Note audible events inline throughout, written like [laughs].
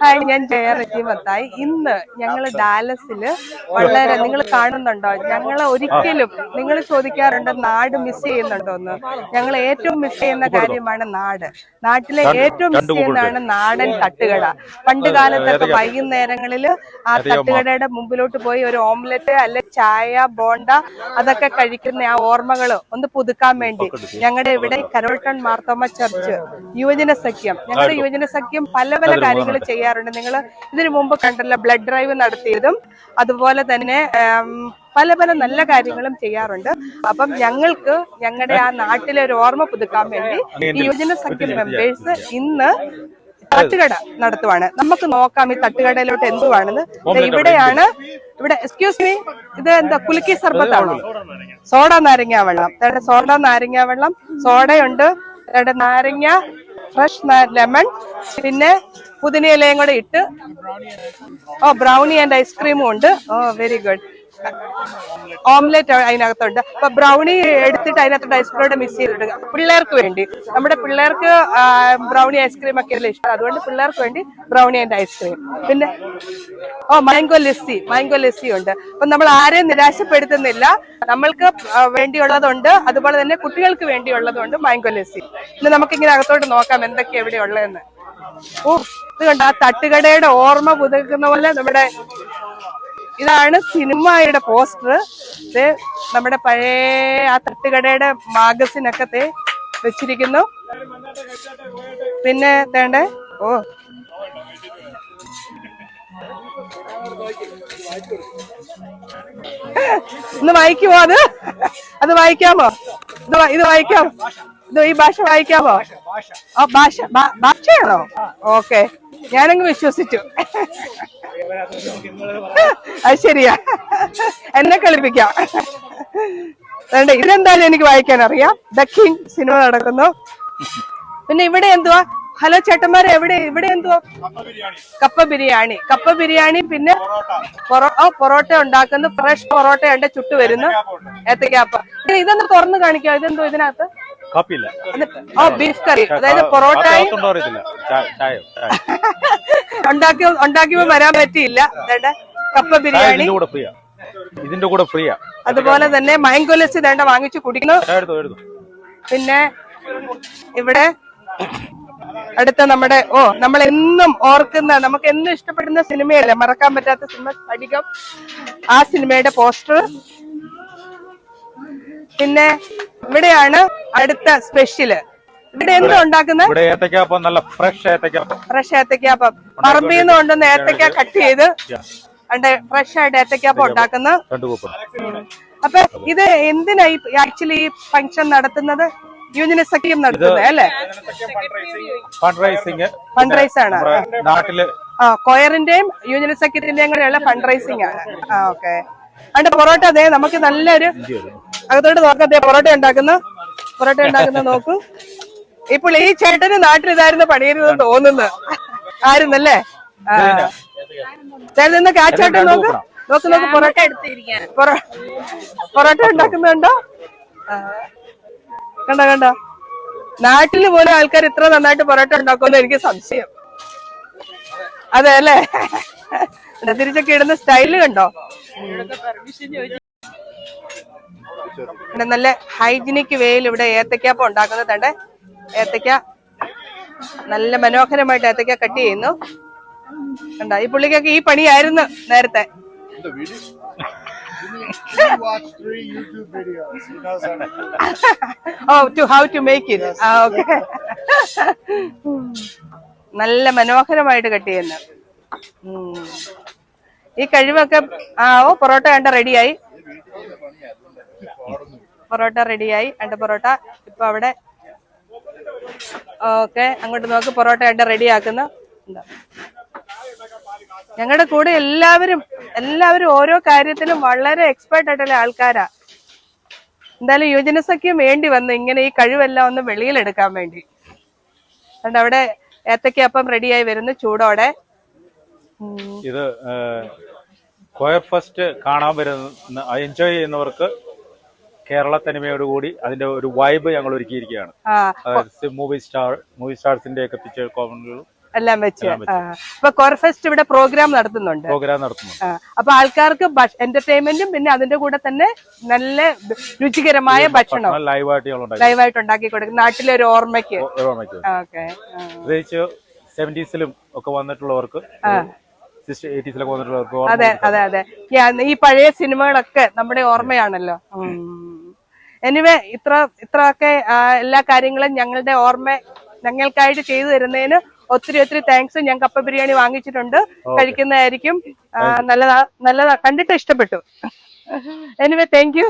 Hi ഞാൻ ജയറജി മത്തായി. ഇന്ന് ഞങ്ങൾ ഡാലസിൽ വളരെ നിങ്ങൾ കാണുന്നുണ്ടോ? ഞങ്ങൾ ഒരിക്കലും നിങ്ങൾ ചോദിക്കാറുണ്ട് നാട് മിസ് ചെയ്യുന്നുണ്ടോ എന്ന് ഞങ്ങൾ ഏറ്റവും മിസ് ചെയ്യുന്ന കാര്യമാണ് നാട്. നാട്ടിലെ ഏറ്റവും മിസ് ചെയ്യുന്നതാണ് നാടൻ തട്ടുകട. പണ്ട് കാലത്തൊക്കെ വൈകുന്നേരങ്ങളിൽ ആ തട്ടുകടയുടെ മുമ്പിലോട്ട് പോയി ഒരു ഓംലെറ്റ് അല്ലെ ചായ ബോണ്ട അതൊക്കെ കഴിക്കുന്ന ആ ഓർമ്മകൾ ഒന്ന് പുതുക്കാൻ വേണ്ടി ഞങ്ങളുടെ ഇവിടെ കരോൾട്ടൺ മാർത്തോമ ചർച്ച് യുവജന സഖ്യം. ഞങ്ങളുടെ യുവജന സഖ്യം പല പല കാര്യങ്ങൾ ചെയ്യാറുണ്ട്. നിങ്ങൾ ഇതിനു മുമ്പ് കണ്ടല്ലോ ബ്ലഡ് ഡ്രൈവ് നടത്തിയതും അതുപോലെ തന്നെ പല പല നല്ല കാര്യങ്ങളും ചെയ്യാറുണ്ട്. അപ്പം ഞങ്ങൾക്ക് ഞങ്ങളുടെ ആ നാട്ടിലെ ഒരു ഓർമ്മ പുതുക്കാൻ വേണ്ടി യുവജന സഖ്യം മെമ്പേഴ്സ് ഇന്ന് തട്ടുകട നടത്തുവാണ്. നമുക്ക് നോക്കാം ഈ തട്ടുകടയിലോട്ട് എന്തുവാണെന്ന്. ഇവിടെയാണ് ഇവിടെ എക്സ്ക്യൂസ് മീ ഇത് എന്താ കുലുക്കി സർബത്താണോ. സോഡ നാരങ്ങ വെള്ളം. സോഡ നാരങ്ങ വെള്ളം. സോഡയുണ്ട്. നാരങ്ങ ഫ്രഷ് ലെമൺ പിന്നെ പുതിനയിലയും കൂടെ ഇട്ട് ഓ ബ്രൗണി ആൻഡ് ഐസ്ക്രീമും ഉണ്ട്. ഓ വെരി ഗുഡ് [laughs] ഓംലെറ്റ് അതിനകത്തുണ്ട്. അപ്പൊ ബ്രൗണി എടുത്തിട്ട് അതിനകത്തുണ്ട് ഐസ്ക്രീം മിക്സ് ചെയ്തിട്ട് പിള്ളേർക്ക് വേണ്ടി. നമ്മുടെ പിള്ളേർക്ക് ബ്രൗണി ഐസ്ക്രീം ഒക്കെ അല്ലേ ഇഷ്ടം? അതുകൊണ്ട് പിള്ളേർക്ക് വേണ്ടി ബ്രൗണി ആൻഡ് ഐസ്ക്രീം പിന്നെ ഓ മാംഗോ ലസ്സി മാംഗോ ലസ്സി ഉണ്ട്. അപ്പൊ നമ്മൾ ആരെയും നിരാശപ്പെടുത്തുന്നില്ല. നമ്മൾക്ക് വേണ്ടിയുള്ളതുണ്ട്. അതുപോലെ തന്നെ കുട്ടികൾക്ക് വേണ്ടിയുള്ളതുണ്ട് മാംഗോ ലസ്സി ഇന്ന് നമുക്ക് ഇങ്ങനെ അകത്തോട്ട് നോക്കാം എന്തൊക്കെയാ ഇവിടെ ഉള്ളതെന്ന്. ഓ ഇത് കണ്ട ആ തട്ടുകടയുടെ ഓർമ്മ പുതുക്കുന്ന പോലെ നമ്മുടെ ഇതാണ് സിനിമയുടെ പോസ്റ്റർ. നമ്മുടെ പഴയ ആ തട്ടുകടയുടെ മാഗസിനൊക്കെ വെച്ചിരിക്കുന്നു. പിന്നെ തേണ്ടേ ഓ. [laughs] ഒന്ന് വായിക്കുമോ അത്? അത് വായിക്കാമോ? ഇത് വായിക്കാം ഇത് വായിക്കാമോ ഇത് ഈ ഭാഷ വായിക്കാമോ ഓ ഭാഷ ഭാഷയാണോ? ഓക്കെ. ഞാനങ്ങ് വിശ്വസിച്ചു. [laughs] അത് ശരിയാ. എന്നെ കളിപ്പിക്കാം. വേണ്ട ഇതെന്തായാലും എനിക്ക് വായിക്കാൻ അറിയാം ദ കിങ് സിനിമ നടക്കുന്നു. പിന്നെ ഇവിടെ എന്തുവാ? ഹലോ ചേട്ടന്മാരെ എവിടെ ഇവിടെ എന്തുവാ? കപ്പ ബിരിയാണി. കപ്പ ബിരിയാണി. പിന്നെ ഓ, പൊറോട്ട ഉണ്ടാക്കുന്നു. ഫ്രഷ് പൊറോട്ട ഉണ്ട് ചുട്ടു വരുന്നു. ഏത്തക്കാപ്പ ഇതൊന്ന് തുറന്ന് കാണിക്കാം ഇതെന്തോ ഇതിനകത്ത്? കാപ്പിയില്ല. ഓ ബീഫ് കറി. അതായത് ചായ. ഉണ്ടാക്കി ഉണ്ടാക്കിയപ്പോ വരാൻ പറ്റിയില്ല. കപ്പ ബിരിയാണി. ഇതിന്റെ കൂടെ ഫ്രീയാ. അതുപോലെ തന്നെ മയങ്കൊലസ് വേണ്ട വാങ്ങിച്ചു കുടിക്കുന്നു. പിന്നെ ഇവിടെ അടുത്ത നമ്മുടെ ഓ നമ്മൾ എന്നും ഓർക്കുന്ന നമുക്ക് എന്നും ഇഷ്ടപ്പെടുന്ന സിനിമയല്ലേ? മറക്കാൻ പറ്റാത്ത സിനിമ സ്ഫടികം ആ സിനിമയുടെ പോസ്റ്റർ. പിന്നെ ഇവിടെയാണ് അടുത്ത സ്പെഷ്യൽ ഇവിടെ എന്താ ഉണ്ടാക്കുന്നത്? ഇവിടെ ഏത്തക്കാപ്പം നല്ല ഫ്രഷ് ഏത്തക്കാപ്പം ഫ്രഷ് ഏത്തക്കാപ്പം പറമ്പിൽ നിന്ന് കൊണ്ടുവന്ന് ഏത്തക്ക കട്ട് ചെയ്ത് അണ്ട് ഫ്രഷ് ആയിട്ട് ഏത്തക്കാപ്പം ഉണ്ടാക്കുന്ന. അപ്പൊ ഇത് എന്തിനായി ആക്ച്വലി ഈ ഫംഗ്ഷൻ നടത്തുന്നത്? യൂണിയൻ സഖ്യം നടത്തുന്നത് അല്ലേ? ഫണ്ട് റൈസിംഗ് ഫണ്ട് റൈസ് ആണ് നാട്ടിൽ ആ കൊയറിന്റെയും യൂണിയൻ സഖ്യത്തിന്റെയും കൂടെയുള്ള ഫണ്ട് റൈസിംഗ് ആണ്. ആ ഓക്കെ അണ്ട് പൊറോട്ട അതെ നമുക്ക് നല്ലൊരു അകത്തോട്ട് നോക്കാം. അതെ പൊറോട്ട ഉണ്ടാക്കുന്ന. പൊറോട്ട ഉണ്ടാക്കുന്ന നോക്കൂ. ഇപ്പോൾ ഈ ചേട്ടന് നാട്ടിൽ ഇതായിരുന്നു പണിയരുതെന്ന് തോന്നുന്നു. ആയിരുന്നല്ലേ? ചേട്ടൻ നിന്ന് കാച്ചോട്ടെ നോക്ക്. നോക്ക് നോക്ക് പൊറോട്ട. എടുത്തിരിക്കാൻ പൊറോട്ട ഉണ്ടാക്കുന്നുണ്ടോ. കണ്ടോ കണ്ടോ? നാട്ടിൽ പോലും ആൾക്കാർ ഇത്ര നന്നായിട്ട് പൊറോട്ട ഉണ്ടാക്കുമെന്ന് എനിക്ക് സംശയം. അതെ അല്ലേ? തിരിച്ചൊക്കെ ഇടുന്ന സ്റ്റൈൽ കണ്ടോ? നല്ല ഹൈജീനിക് വേയിൽ ഇവിടെ ഏത്തക്കാപ്പം ഉണ്ടാക്കുന്നതണ്ട് ഏത്തക്ക നല്ല മനോഹരമായിട്ട് ഏത്തക്ക കട്ട് ചെയ്യുന്നു. കണ്ട ഈ പുള്ളിക്കൊക്കെ ഈ പണിയായിരുന്നു നേരത്തെ. ഓ to how to make it ആ ഓക്കെ നല്ല മനോഹരമായിട്ട് കട്ട് ചെയ്യുന്നു. ഉം. ഈ കഴിവൊക്കെ ആ ഓ പൊറോട്ട കണ്ട റെഡിയായി. പൊറോട്ട റെഡിയായി അണ്ട പൊറോട്ട ഇപ്പൊ അവിടെ. ഓക്കെ അങ്ങോട്ട് നോക്ക് പൊറോട്ട കണ്ട റെഡിയാക്കുന്നു. എന്താ ഞങ്ങളുടെ കൂടെ എല്ലാവരും എല്ലാവരും ഓരോ കാര്യത്തിലും വളരെ എക്സ്പേർട്ട് ആയിട്ടുള്ള ആൾക്കാരാ. എന്തായാലും യുവജന സഖ്യം വേണ്ടി വന്നു ഇങ്ങനെ ഈ കഴിവെല്ലാം ഒന്ന് വെളിയിലെടുക്കാൻ വേണ്ടി. അതുകൊണ്ട് അവിടെ ഏത്തക്കപ്പം റെഡിയായി വരുന്നു ചൂടോടെ. ഇത് കൊയർ ഫസ്റ്റ് കാണാൻ വരുന്ന എൻജോയ് ചെയ്യുന്നവർക്ക് കേരള തനിമയോടുകൂടി അതിന്റെ ഒരു വൈബ് ഞങ്ങൾ ഒരുക്കിയിരിക്കുകയാണ്. അതായത് മൂവി സ്റ്റാർ മൂവി സ്റ്റാർസിന്റെ ഒക്കെ പിക്ചർ കോമണുകളും എല്ലാം വെച്ച്. അപ്പൊ കോർഫെസ്റ്റ് ഇവിടെ പ്രോഗ്രാം നടത്തുന്നുണ്ട്. പ്രോഗ്രാം നടത്തുന്നു. അപ്പൊ ആൾക്കാർക്ക് എന്റർടൈൻമെന്റും പിന്നെ അതിന്റെ കൂടെ തന്നെ നല്ല രുചികരമായ ഭക്ഷണം ലൈവായിട്ട് ലൈവായിട്ട് ഉണ്ടാക്കി. കൊടുക്കും. നാട്ടിലെ ഒരു ഓർമ്മയ്ക്ക്. ഓർമ്മയ്ക്ക്. പ്രത്യേകിച്ച് സെവന്റീസിലും ഒക്കെ വന്നിട്ടുള്ളവർക്ക് അതെ അതെ അതെ. ഈ പഴയ സിനിമകളൊക്കെ നമ്മുടെ ഓർമ്മയാണല്ലോ. എനിവേ ഇത്ര ഇത്രയൊക്കെ എല്ലാ കാര്യങ്ങളും ഞങ്ങളുടെ ഓർമ്മ ഞങ്ങൾക്കായിട്ട് ചെയ്തു തരുന്നതിന് ഒത്തിരി ഒത്തിരി താങ്ക്സ് ഞാൻ കപ്പ ബിരിയാണി വാങ്ങിച്ചിട്ടുണ്ട്. കഴിക്കുന്നതായിരിക്കും. നല്ലതാ നല്ലതാ. കണ്ടിട്ട് ഇഷ്ടപ്പെട്ടു. എനിവേ താങ്ക് യു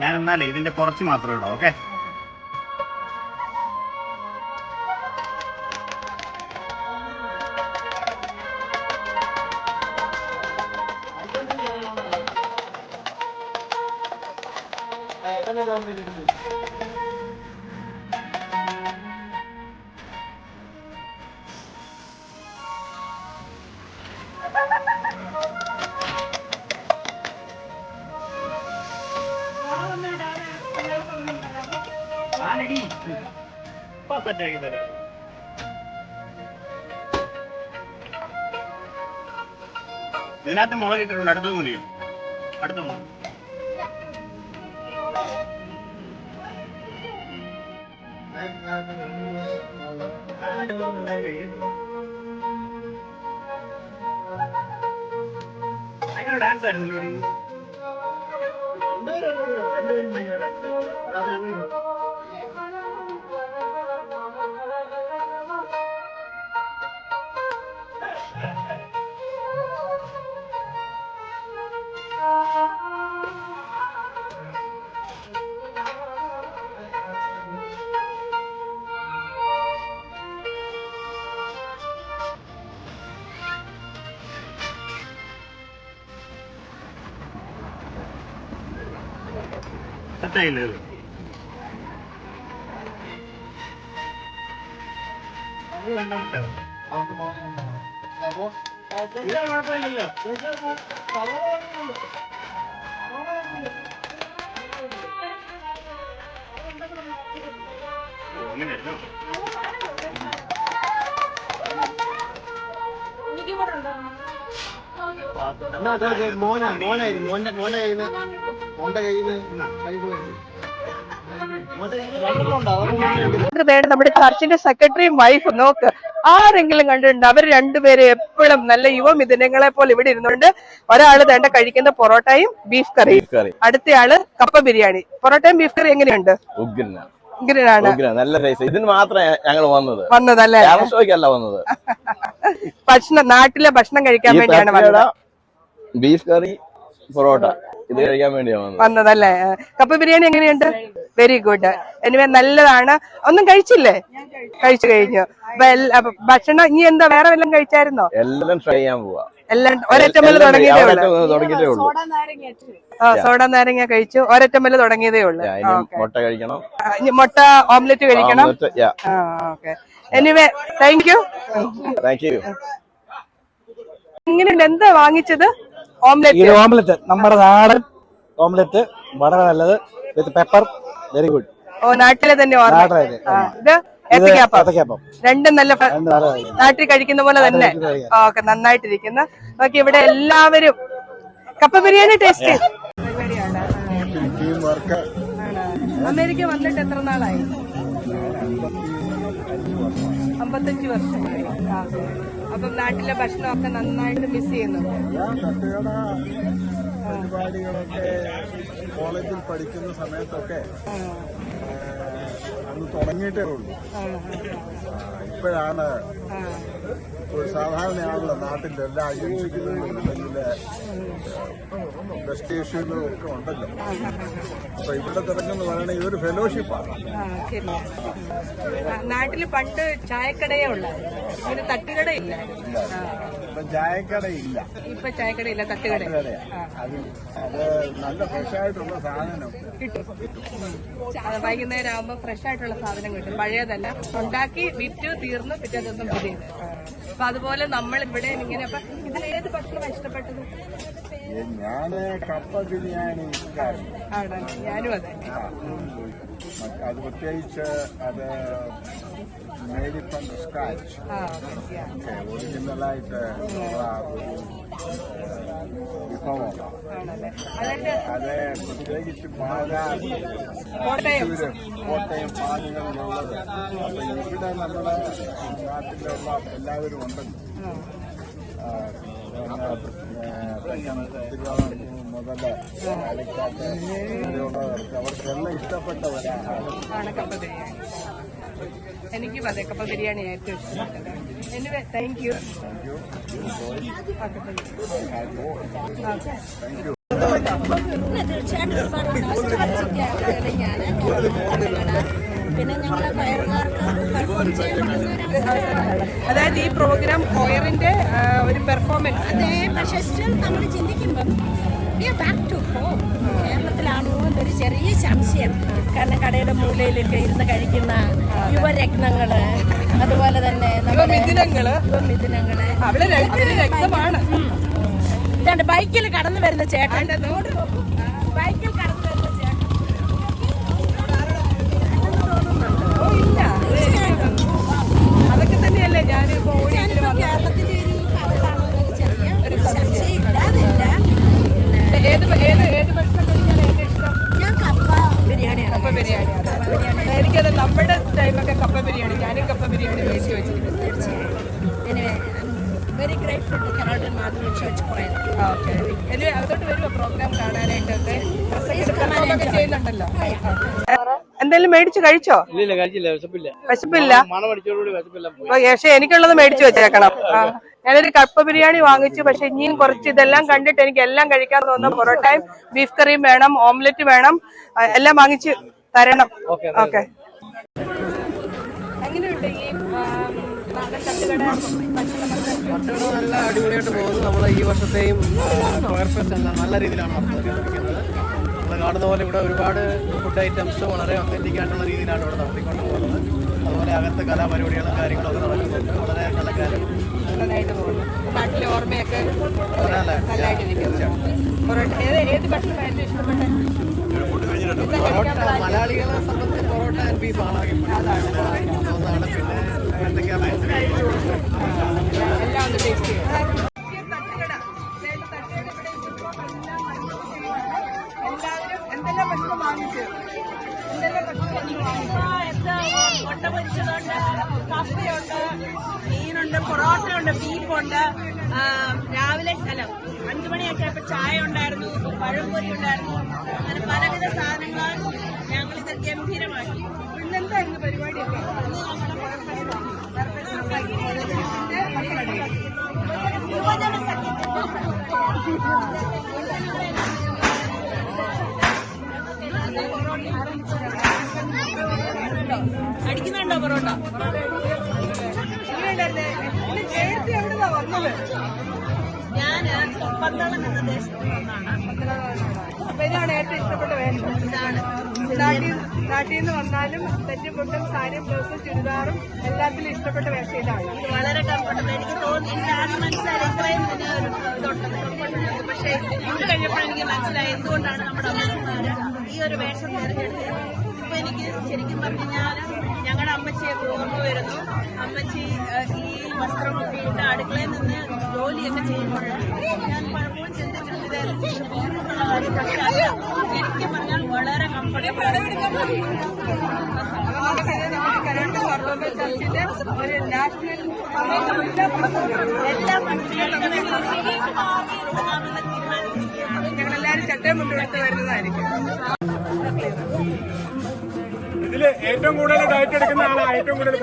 ഞാൻ എന്നാലേ ഇതിന്റെ കുറച്ച് മാത്രമേ ഉള്ളൂ ഓക്കെ? ഇതിനകത്ത് മുളക് ഇട്ടിട്ടുണ്ട് അടുത്തത് മതിയോ അടുത്ത മുളക് ഭയങ്കര ഡാൻസ് ആയിരുന്നു സെറ്റായില്ലേ ഇത്? അത് വേണ്ട കേട്ടോ. ഇല്ല, കുഴപ്പമില്ലല്ലോ. ഓ, അങ്ങനെയല്ലോ. മോന മോനായിരുന്നു വേണ്ട നമ്മുടെ ചർച്ചിന്റെ സെക്രട്ടറിയും വൈഫും നോക്ക്. ആരെങ്കിലും കണ്ടിട്ടുണ്ട്? അവർ രണ്ടുപേരും എപ്പോഴും നല്ല യുവ മിഥുനങ്ങളെ പോലെ ഇവിടെ ഇരുന്നുണ്ട് ഒരാൾ വേണ്ട കഴിക്കുന്ന പൊറോട്ടയും ബീഫ് കറിയും. കറി. അടുത്തയാൾ കപ്പ ബിരിയാണി. പൊറോട്ടയും ബീഫ് കറി എങ്ങനെയുണ്ട്? നല്ല ടേസ്റ്റ് ഇതിന് മാത്രമേ ഞങ്ങൾ വന്നത്. വന്നതല്ലേ? കേരള ഷോയ്ക്കല്ല വന്നത്. ഭക്ഷണം നാട്ടിലെ ഭക്ഷണം കഴിക്കാൻ വേണ്ടിയാണ് വന്നത്. Beef curry parotta. ഇത് കഴിക്കാൻ വന്നതല്ലേ? കപ്പ ബിരിയാണി എങ്ങനെയുണ്ട്? വെരി ഗുഡ് എനിവേ നല്ലതാണ്. ഒന്നും കഴിച്ചില്ലേ? കഴിച്ചു കഴിഞ്ഞു. ഭക്ഷണം ഇനി എന്താ വേറെ വല്ലതും കഴിച്ചായിരുന്നോ? എല്ലാം ട്രൈ ചെയ്യാൻ പോവാ. എല്ലാം ഒരറ്റമ്മൽ തുടങ്ങിയതേ ഉള്ളൂ. ആ സോഡ നാരങ്ങ കഴിച്ചു. ഒരറ്റമ്മൽ തുടങ്ങിയതേ ഉള്ളൂ. മുട്ട കഴിക്കണം. മുട്ട ഓംലെറ്റ് കഴിക്കണം. ആ okay anyway thank you thank you ഇങ്ങനെയുണ്ട് എന്താ വാങ്ങിച്ചത്? ഓംലെറ്റ്. ഓംലെറ്റ് നമ്മുടെ നാടൻ ഓംലെറ്റ് വളരെ നല്ലത്. With pepper very good. ഓ നാട്ടിലെ തന്നെ ഇത്. രണ്ടും നല്ല നാട്ടിൽ കഴിക്കുന്ന പോലെ തന്നെ. ഓക്കെ നന്നായിട്ടിരിക്കുന്ന. ഓക്കെ ഇവിടെ എല്ലാവരും കപ്പ ബിരിയാണി ടേസ്റ്റ്. അമേരിക്ക വന്നിട്ട് എത്ര നാളായി? അമ്പത്തഞ്ച് വർഷം. ആ. അപ്പം നാട്ടിലെ ഭക്ഷണമൊക്കെ നന്നായിട്ട് മിസ് ചെയ്യുന്നുണ്ട്. പരിപാടികളൊക്കെ കോളേജിൽ പഠിക്കുന്ന സമയത്തൊക്കെ അന്ന് തുടങ്ങിയിട്ടേ ഉള്ളൂ. ഇപ്പോഴാണ് സാധാരണയാണല്ലോ നാട്ടിൽ എല്ലാ ഏജൻസികളും അല്ലെങ്കിൽ ഡെസ്റ്റിനേഷനും ഒക്കെ ഉണ്ടല്ലോ. അപ്പൊ ഇവിടെ തുടങ്ങുന്ന പറയണെങ്കിൽ ഇതൊരു ഫെലോഷിപ്പാണ്. നാട്ടിൽ പണ്ട് ചായക്കടയേ ഉള്ളായിരുന്നു. ഇങ്ങനെ തട്ടുകട ഇല്ലായിരുന്നു. ആ. ഇപ്പൊ ചായക്കടയില്ല. ഇപ്പൊ ചായക്കടയില്ല തട്ടുകട. അത് നല്ല ഫ്രഷ് ആയിട്ടുള്ള സാധനം വൈകുന്നേരം ആകുമ്പോ ഫ്രഷ് ആയിട്ടുള്ള സാധനം കിട്ടും. പഴയതല്ല. ഉണ്ടാക്കി വിറ്റ് തീർന്ന് പിറ്റേ ദിവസം പുതിയത്. അപ്പൊ അതുപോലെ നമ്മൾ ഇവിടെ ഇങ്ങനെ ഏത് ഭക്ഷണം ഇഷ്ടപ്പെട്ടത്? ഞാൻ കപ്പ ബിരിയാണി. ആണ്? ഞാനും അതെ. അത് പ്രത്യേകിച്ച് അത് മേഡ് ഫ്രം സ്ക്രാച്ച് ആ yeah. ഒറിജിനലായിട്ട് വിഭവം. അത് പ്രത്യേകിച്ച് പാലാ കോട്ടയം. കോട്ടയം പാലുകളിലുള്ളത് അപ്പൊ ഇവിടെ നമ്മുടെ നാട്ടിലുള്ള എല്ലാവരും ഉണ്ടല്ലോ മുതൽ ഇങ്ങനെയുള്ളവർക്ക് അവർക്കെല്ലാം ഇഷ്ടപ്പെട്ടവരാണ് എനിക്ക് വതക്കപ്പ ബിരിയാണി ഏറ്റവും ഇഷ്ടപ്പെട്ടത്. എനിവേ താങ്ക് യു പിന്നെ ഞങ്ങളെ അതായത് ഈ പ്രോഗ്രാം ആ, ഒരു പെർഫോമൻസ് അതെ പക്ഷേ സ്റ്റിൽ നമ്മൾ ചിന്തിക്കുമ്പം we are back to home കേരളത്തിലാണോ എന്നൊരു ചെറിയ സംശയം. കാരണം കടയുടെ മൂലയിലൊക്കെ ഇരുന്ന് കഴിക്കുന്ന യുവരത്നങ്ങൾ അതുപോലെ തന്നെ യുവമിഥുനങ്ങൾ. യുവമിഥുനങ്ങൾ. ഇതാണ്ട് ബൈക്കിൽ കടന്നു വരുന്ന ചേട്ടൻ. ബൈക്കിൽ കടന്നു വരുന്ന ചേട്ടൻ. ഇല്ല. അതൊക്കെ തന്നെയല്ലേ ഞാനിപ്പോ കേരളത്തിന്റെ ഏത് ഏത് ഏത് ഭക്ഷണം കഴിക്കാൻ ഏറ്റവും ഇഷ്ടം? കപ്പ. ബിരിയാണി എനിക്കത് നമ്മുടെ ടൈമൊക്കെ കപ്പ ബിരിയാണി. ഞാനും കപ്പ ബിരിയാണി കഴിച്ചു വെച്ചിട്ടുണ്ട് വെരി ഗ്രേറ്റ്ഫുൾ ടു കനോഡൻ മാതൃ ചർച്ച് പോയത് ഓക്കെ ഇനി അകത്തോട്ട് വരുമോ പ്രോഗ്രാം കാണാനായിട്ടൊക്കെ? ചെയ്യുന്നുണ്ടല്ലോ. എന്തെങ്കിലും മേടിച്ചു കഴിച്ചോ? ഇല്ല കഴിച്ചില്ല വിശപ്പില്ല. പക്ഷെ എനിക്കുള്ളത് മേടിച്ചു വെച്ചേക്കണം. ആ. ഞാനൊരു കപ്പ ബിരിയാണി വാങ്ങിച്ചു പക്ഷെ ഇനിയും കുറച്ച് ഇതെല്ലാം കണ്ടിട്ട് എനിക്ക് എല്ലാം കഴിക്കാൻ തോന്നുന്നു പൊറോട്ടയും ബീഫ് കറിയും വേണം ഓംലെറ്റ് വേണം എല്ലാം വാങ്ങിച്ച് തരണം. ഓക്കെ നല്ല അടിപൊളിയായിട്ട് പോകുന്നു. നമ്മൾ ഈ വർഷത്തെയും നല്ല രീതിയിലാണ് നടത്തിക്കൊണ്ടിരിക്കുന്നത് നമ്മൾ കാണുന്ന പോലെ ഇവിടെ ഒരുപാട് ഫുഡ് ഐറ്റംസ് വളരെ ഒത്തന്റിക് ആയിട്ടുള്ള രീതിയിലാണ് ഇവിടെ നടത്തിക്കൊണ്ട് പോകുന്നത് അതുപോലെ അകത്ത് കലാപരിപാടികളും കാര്യങ്ങളൊക്കെ നടക്കുന്നുണ്ട്. വളരെ പോകുന്നു. നാട്ടിലെ ഓർമ്മയൊക്കെ മലയാളികളെ സംബന്ധിച്ച് പൊറോട്ട ആൻഡ് ബീഫാണ് ഒന്നാണ് പിന്നെ എന്തൊക്കെയാണ് എന്തെല്ലാം ഭക്ഷണം വാങ്ങിച്ചു? എന്തെല്ലാം ഭക്ഷണം മുട്ട പൊരിച്ചതുണ്ട് കപ്പയുണ്ട് മീനുണ്ട് പൊറോട്ടയുണ്ട് ബീഫുണ്ട്. ആ, രാവിലെ അല്ല അഞ്ചു മണിയൊക്കെ ആയപ്പോൾ ചായ ഉണ്ടായിരുന്നു പഴംപൊരി ഉണ്ടായിരുന്നു അങ്ങനെ പലവിധ സാധനങ്ങൾ ഞങ്ങൾ ഇത് ഗംഭീരമാക്കി ഇന്നെന്തായിരുന്നു പരിപാടിയൊക്കെ? യുവജന സഖ്യത്തിന്റെ അടിക്കുന്നുണ്ടോ പൊറോട്ട? ഞാൻ പന്തളം എന്ന ദേശത്ത് നിന്നാണ്. അപ്പൊ ഇതാണ് ഏറ്റവും ഇഷ്ടപ്പെട്ട വേഷം. ഇതാണ്. നാട്ടിൽ നിന്ന് വന്നാലും തെറ്റുമുണ്ടും സാരിയും ബ്ലൗസും ചുരിദാറും എല്ലാത്തിലും ഇഷ്ടപ്പെട്ട വേഷം ഇതാണ്. വളരെ കംഫർട്ടബിൾ എനിക്ക് തോന്നി ആദ്യം മനസ്സിലായി ഒരു പക്ഷേ ഇന്ന് കഴിഞ്ഞപ്പോൾ എനിക്ക് മനസ്സിലായി എന്തുകൊണ്ടാണ് നമ്മുടെ ഈ ഒരു വേഷം തിരഞ്ഞെടുത്തത്. ഇപ്പൊ എനിക്ക് ശരിക്കും പറഞ്ഞു ഞാനും ഞങ്ങളുടെ അമ്മച്ചിയെ ഓർമ്മ വരുന്നു അമ്മച്ചി ഈ വസ്ത്രമൊക്കെ ഇട്ട് അടുക്കളയിൽ നിന്ന് ജോലിയൊക്കെ ചെയ്യുമ്പോൾ ഞാൻ പലപ്പോഴും ചിന്തിച്ചിട്ടുണ്ട് ശരിക്കും പറഞ്ഞാൽ വളരെ കംഫർട്ടബിൾ ചർച്ചിന്റെ ഒരു നാഷണൽ എല്ലാ ചട്ടയും വരുന്നതായിരിക്കും. ഇതിൽ ഏറ്റവും കൂടുതൽ ഡയറ്റ് എടുക്കുന്ന ആളാ ഏറ്റവും കൂടുതൽ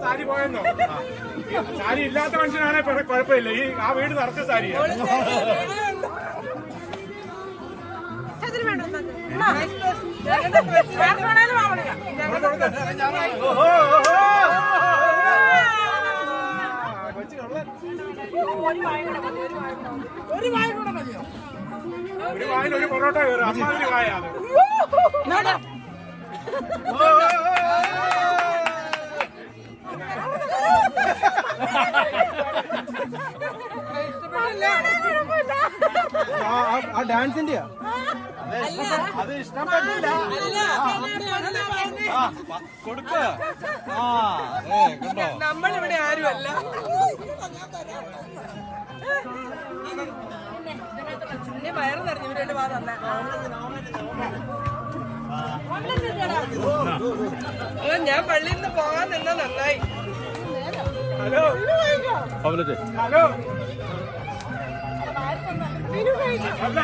സാരി പോയെന്നോ സാരി ഇല്ലാത്ത മനുഷ്യനാണെ കുഴപ്പമില്ല ഈ ആ വീട് നിറച്ച സാരിയാണ് ഒരു വായിൽ ഒരു പൊറോട്ട കയറും അമ്മാതിരി വായാണ് ആ ഡാൻസിന്റെയാ അത് ഇഷ്ടപ്പെട്ടില്ല. കൊടുക്ക. ആ അതെ കണ്ടോ? നമ്മളിവിടെ ആരുമല്ല. വയറ് നിറഞ്ഞു ഇവരുടെ വാ തന്നെ ഞാൻ പള്ളിയിൽ നിന്ന് പോകാൻ നിന്ന നന്നായി. ഹലോ. Hello hello. അല്ല.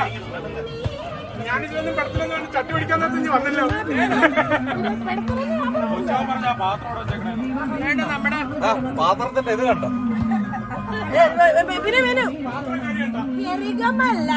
ഞാനിതിലൊന്നും പടത്തിലൊന്നും ചട്ടി പിടിക്കാൻ തന്നെ വന്നല്ലോ പാത്രത്തിന്റെ ഇത് കണ്ടോ? പിന്നെ എറികമല്ല